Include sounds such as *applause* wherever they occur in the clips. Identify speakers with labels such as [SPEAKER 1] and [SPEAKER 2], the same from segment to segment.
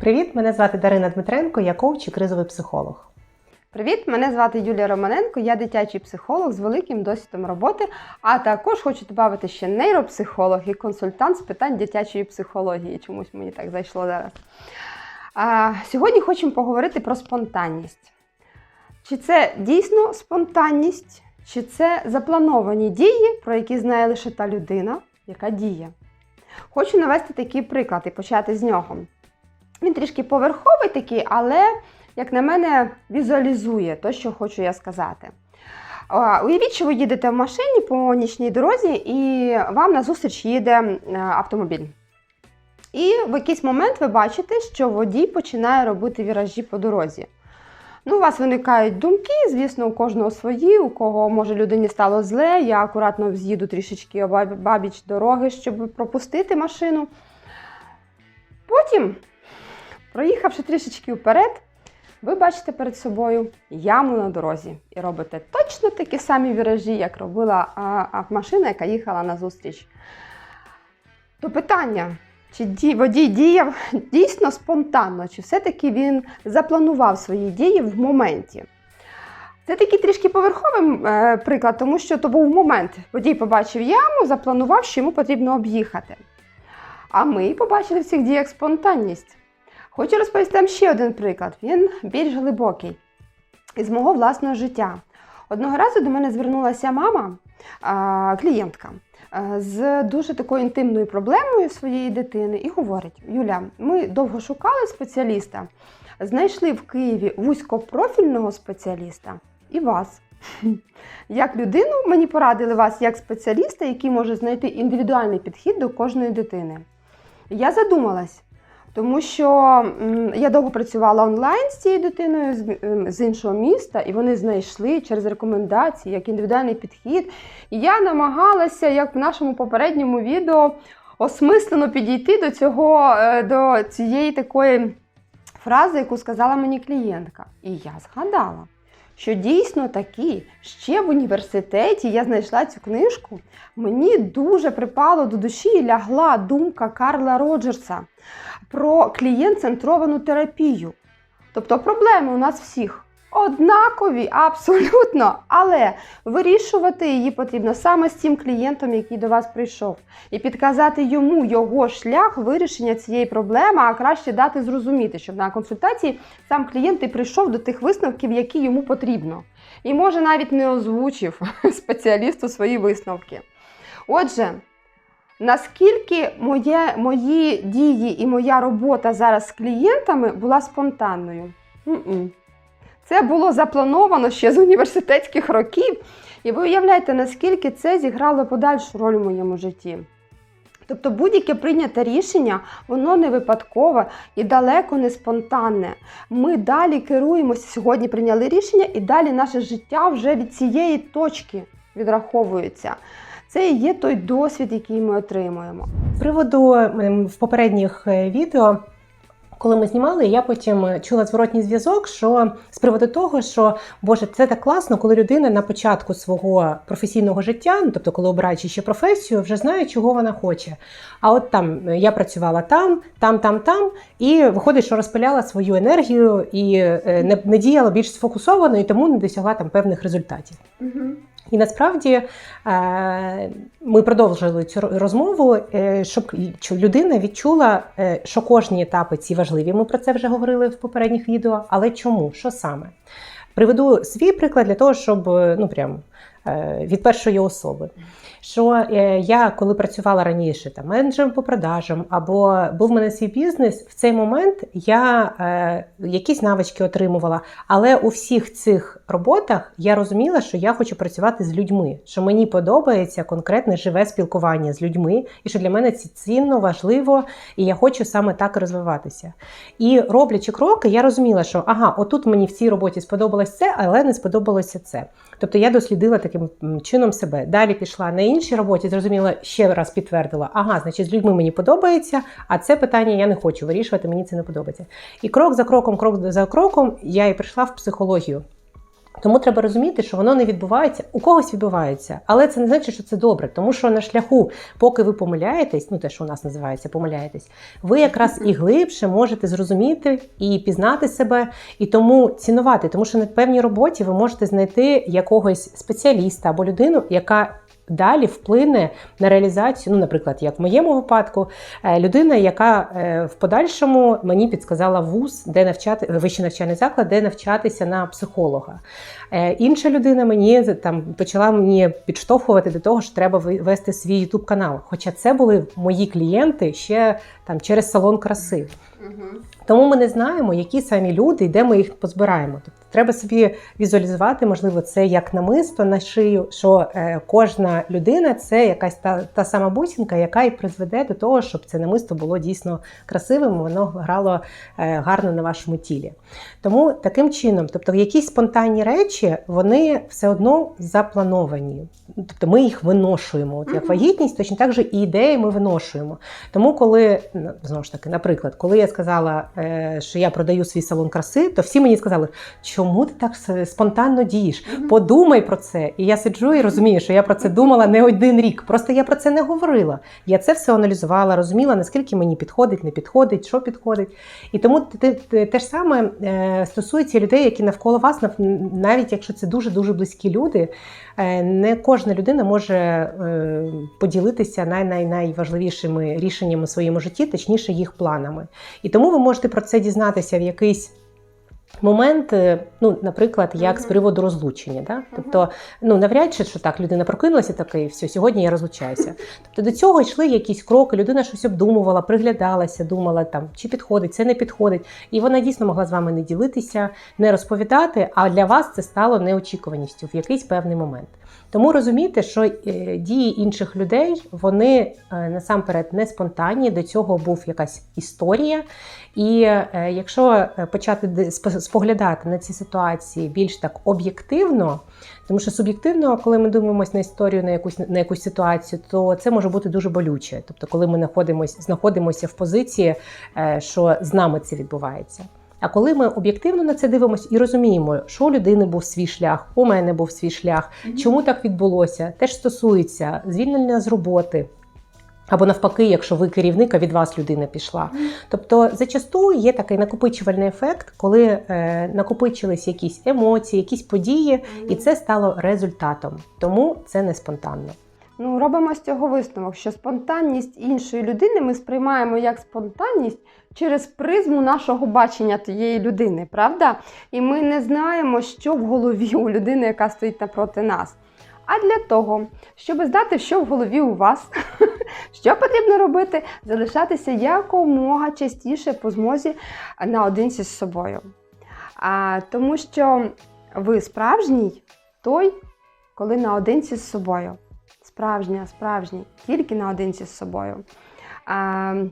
[SPEAKER 1] Привіт, мене звати Дарина Дмитренко, я коуч і кризовий психолог.
[SPEAKER 2] Привіт, мене звати Юлія Романенко, я дитячий психолог з великим досвідом роботи, а також хочу додати ще нейропсихолог і консультант з питань дитячої психології. Чомусь мені так зайшло зараз. А, сьогодні хочемо поговорити про спонтанність. Чи це дійсно спонтанність, чи це заплановані дії, про які знає лише та людина, яка діє? Хочу навести такий приклад і почати з нього. Він трішки поверховий такий, але як на мене, візуалізує те, що хочу я сказати. Уявіть, що ви їдете в машині по нічній дорозі, і вам назустріч їде автомобіль. І в якийсь момент ви бачите, що водій починає робити віражі по дорозі. Ну, у вас виникають думки, звісно, у кожного свої, у кого може людині стало зле, я акуратно з'їду трішечки бабіч дороги, щоб пропустити машину. Потім, проїхавши трішечки вперед, ви бачите перед собою яму на дорозі і робите точно такі самі віражі, як робила а, машина, яка їхала на зустріч. То питання, чи ді, водій діяв дійсно спонтанно, чи все-таки він запланував свої дії в моменті? Це такий трішки поверховий е, приклад, тому що то був момент. Водій побачив яму, запланував, що йому потрібно об'їхати. А ми побачили в цих діях спонтанність. Хочу розповісти вам ще один приклад. Він більш глибокий із мого власного життя. Одного разу до мене звернулася мама, клієнтка, з дуже такою інтимною проблемою своєї дитини і говорить: Юля, ми довго шукали спеціаліста, знайшли в Києві вузькопрофільного спеціаліста і вас. *laughs* Як людину мені порадили вас як спеціаліста, який може знайти індивідуальний підхід до кожної дитини. Я задумалась. Тому що я довго працювала онлайн з цією дитиною з іншого міста, і вони знайшли через рекомендації як індивідуальний підхід. І я намагалася, як в нашому попередньому відео, осмислено підійти до цього, е, до цієї такої фрази, яку сказала мені клієнтка. І я згадала що дійсно такі ще в університеті я знайшла цю книжку. Мені дуже припало до душі і лягла думка Карла Роджерса про клієнт-центровану терапію. Тобто проблеми у нас всіх однакові, абсолютно, але вирішувати її потрібно саме з тим клієнтом, який до вас прийшов, і підказати йому його шлях вирішення цієї проблеми, а краще дати зрозуміти, щоб на консультації сам клієнт і прийшов до тих висновків, які йому потрібно. І може навіть не озвучив *laughs* спеціалісту свої висновки. Отже. Наскільки моє, мої дії і моя робота зараз з клієнтами була спонтанною? М-м. Це було заплановано ще з університетських років. І ви уявляєте, наскільки це зіграло подальшу роль у моєму житті. Тобто будь-яке прийняте рішення, воно не випадкове і далеко не спонтанне. Ми далі керуємося, сьогодні прийняли рішення, і далі наше життя вже від цієї точки відраховується. Це і є той досвід, який ми отримуємо.
[SPEAKER 1] З приводу ем, в попередніх е, відео коли ми знімали, я потім чула зворотній зв'язок, що з приводу того, що Боже, це так класно, коли людина на початку свого професійного життя, ну тобто, коли обираючи ще професію, вже знає, чого вона хоче. А от там я працювала там, там, там, там, і виходить, що розпиляла свою енергію і е, не, не діяла більш сфокусовано, і тому не досягла там певних результатів. Угу. І насправді е, ми продовжили цю розмову, е, щоб людина відчула, е, що кожні етапи ці важливі. Ми про це вже говорили в попередніх відео. Але чому? Що саме? Приведу свій приклад для того, щоб ну прям від першої особи що е, я, коли працювала раніше там менеджером по продажам, або був в мене свій бізнес, в цей момент я е, якісь навички отримувала. Але у всіх цих роботах я розуміла, що я хочу працювати з людьми, що мені подобається конкретне живе спілкування з людьми, і що для мене це цінно, важливо, і я хочу саме так розвиватися. І роблячи кроки, я розуміла, що ага, отут мені в цій роботі сподобалось це, але не сподобалося це. Тобто я дослідила таким чином себе. Далі пішла на іншій роботі, зрозуміла, ще раз підтвердила, ага, значить, з людьми мені подобається, а це питання я не хочу вирішувати, мені це не подобається. І крок за кроком, крок за кроком я і прийшла в психологію. Тому треба розуміти, що воно не відбувається, у когось відбувається, але це не значить, що це добре, тому що на шляху, поки ви помиляєтесь, ну те, що у нас називається помиляєтесь, ви якраз і глибше можете зрозуміти і пізнати себе, і тому цінувати, тому що на певній роботі ви можете знайти якогось спеціаліста або людину, яка далі вплине на реалізацію. Ну, наприклад, як в моєму випадку, е, людина, яка е, в подальшому мені підсказала вуз, де навчати вищий навчальний заклад, де навчатися на психолога. Е, Інша людина мені там почала мені підштовхувати до того, що треба вести свій youtube канал. Хоча це були мої клієнти ще там через салон краси. Тому ми не знаємо, які самі люди і де ми їх позбираємо. Тобто треба собі візуалізувати, можливо, це як намисто на шию, що е, кожна людина це якась та, та сама бусинка, яка і призведе до того, щоб це намисто було дійсно красивим, воно грало е, гарно на вашому тілі. Тому таким чином, тобто якісь спонтанні речі, вони все одно заплановані. Тобто ми їх виношуємо. От як вагітність, точно так же і ідеї ми виношуємо. Тому, коли знову ж таки, наприклад, коли я сказала, е, що я продаю свій салон краси, то всі мені сказали, чому ти так спонтанно дієш? Подумай про це. І я сиджу і розумію, що я про це думала не один рік. Просто я про це не говорила. Я це все аналізувала, розуміла, наскільки мені підходить, не підходить, що підходить. І тому те, ж саме е, стосується людей, які навколо вас, нав- навіть якщо це дуже дуже близькі люди. Е, Не кожна людина може е, поділитися най, най, найважливішими рішеннями в своєму житті, точніше їх планами. І тому ви можете про це дізнатися в якийсь. Момент, ну, наприклад, як з приводу розлучення. Да? Тобто, ну навряд чи що так людина прокинулася, такий, все, сьогодні я розлучаюся. Тобто до цього йшли якісь кроки, людина щось обдумувала, приглядалася, думала там, чи підходить, це не підходить. І вона дійсно могла з вами не ділитися, не розповідати, а для вас це стало неочікуваністю в якийсь певний момент. Тому розумійте, що е, дії інших людей вони е, насамперед не спонтанні. До цього був якась історія. І е, якщо почати спо- споглядати на ці ситуації більш так об'єктивно, тому що суб'єктивно, коли ми дивимося на історію на якусь на якусь ситуацію, то це може бути дуже болюче. Тобто, коли ми знаходимося, знаходимося в позиції, е, що з нами це відбувається. А коли ми об'єктивно на це дивимося і розуміємо, що у людини був свій шлях, у мене був свій шлях, чому так відбулося, теж стосується звільнення з роботи. Або навпаки, якщо ви керівник, а від вас людина пішла. Тобто, зачасту є такий накопичувальний ефект, коли е, накопичились якісь емоції, якісь події, і це стало результатом. Тому це не спонтанно.
[SPEAKER 2] Ну, робимо з цього висновок, що спонтанність іншої людини ми сприймаємо як спонтанність через призму нашого бачення тієї людини, правда? І ми не знаємо, що в голові у людини, яка стоїть напроти нас. А для того, щоб знати, що в голові у вас, *laughs* що потрібно робити, залишатися якомога частіше по змозі наодинці з собою. А, тому що ви справжній той, коли наодинці з собою справжня, справжній, тільки наодинці з собою. А,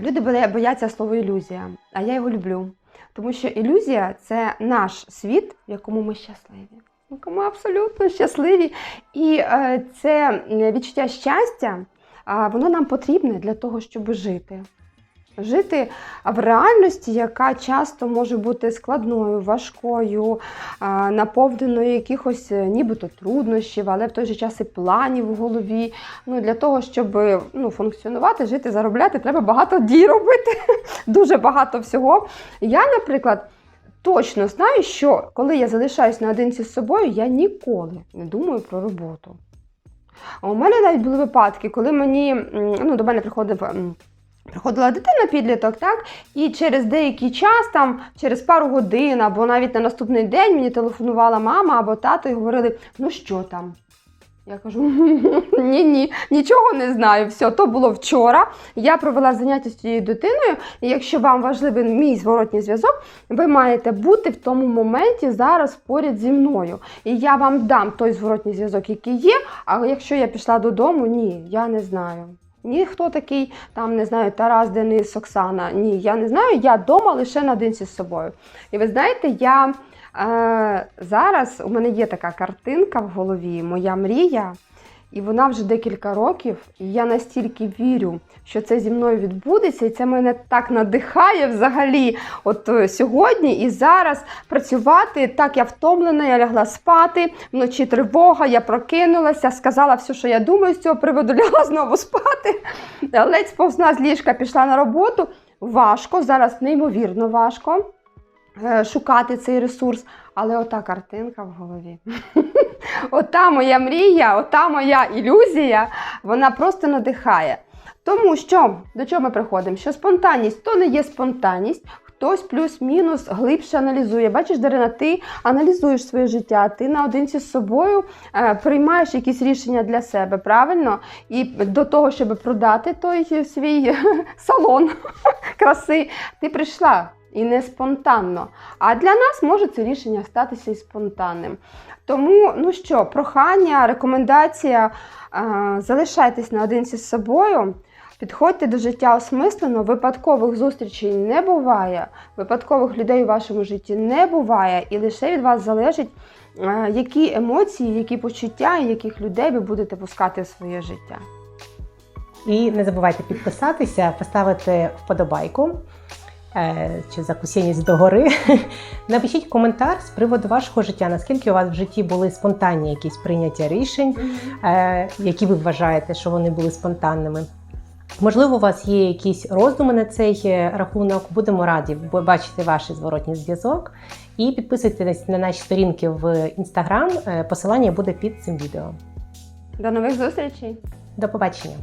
[SPEAKER 2] люди бояться слова ілюзія, а я його люблю. Тому що ілюзія це наш світ, в якому ми щасливі. Ми абсолютно щасливі. І е, це відчуття щастя, воно нам потрібне для того, щоб жити. Жити в реальності, яка часто може бути складною, важкою, наповненою якихось е, нібито труднощів, але в той же час і планів в голові. Ну, для того, щоб ну, функціонувати, жити, заробляти, треба багато дій робити, *laughs* дуже багато всього. Я, наприклад, точно знаю, що коли я залишаюсь наодинці з собою, я ніколи не думаю про роботу. А у мене навіть були випадки, коли мені ну, до мене приходив. Приходила дитина підліток, так, і через деякий час, там, через пару годин, або навіть на наступний день мені телефонувала мама або тато і говорили: ну що там? Я кажу: ні, ні, нічого не знаю. Все, то було вчора. Я провела заняття з цією дитиною, і якщо вам важливий мій зворотній зв'язок, ви маєте бути в тому моменті зараз поряд зі мною. І я вам дам той зворотній зв'язок, який є. А якщо я пішла додому, ні, я не знаю. Ні, хто такий, там не знаю, Тарас, Денис, Оксана. Ні, я не знаю. Я вдома лише наодинці з собою. І ви знаєте, я зараз у мене є така картинка в голові, моя мрія. І вона вже декілька років, і я настільки вірю, що це зі мною відбудеться, і це мене так надихає взагалі. От е, сьогодні і зараз працювати. Так, я втомлена, я лягла спати, вночі тривога, я прокинулася, сказала все, що я думаю з цього приводу, *laughs* лягла знову спати. Ледь сповзна з ліжка пішла на роботу. Важко, зараз неймовірно важко шукати цей ресурс, але ота картинка в голові. *laughs* Ота моя мрія, ота моя ілюзія, вона просто надихає. Тому що до чого ми приходимо? Що спонтанність то не є спонтанність, хтось плюс-мінус глибше аналізує. Бачиш, Дарина, ти аналізуєш своє життя, ти наодинці з собою е, приймаєш якісь рішення для себе, правильно? І до того, щоб продати той свій *laughs* салон *laughs* краси, ти прийшла. І не спонтанно. А для нас може це рішення статися і спонтанним. Тому, ну що, прохання, рекомендація, е, залишайтесь наодинці з собою, підходьте до життя осмислено, випадкових зустрічей не буває, випадкових людей у вашому житті не буває, і лише від вас залежить, е, які емоції, які почуття і яких людей ви будете пускати в своє життя.
[SPEAKER 1] І не забувайте підписатися, поставити вподобайку чи закусєність догори. *laughs* Напишіть коментар з приводу вашого життя, наскільки у вас в житті були спонтанні якісь прийняття рішень, е, які ви вважаєте, що вони були спонтанними. Можливо, у вас є якісь роздуми на цей е, рахунок. Будемо раді бачити ваш зворотній зв'язок. І підписуйтесь на наші сторінки в інстаграм. Посилання буде під цим відео.
[SPEAKER 2] До нових зустрічей!
[SPEAKER 1] До побачення!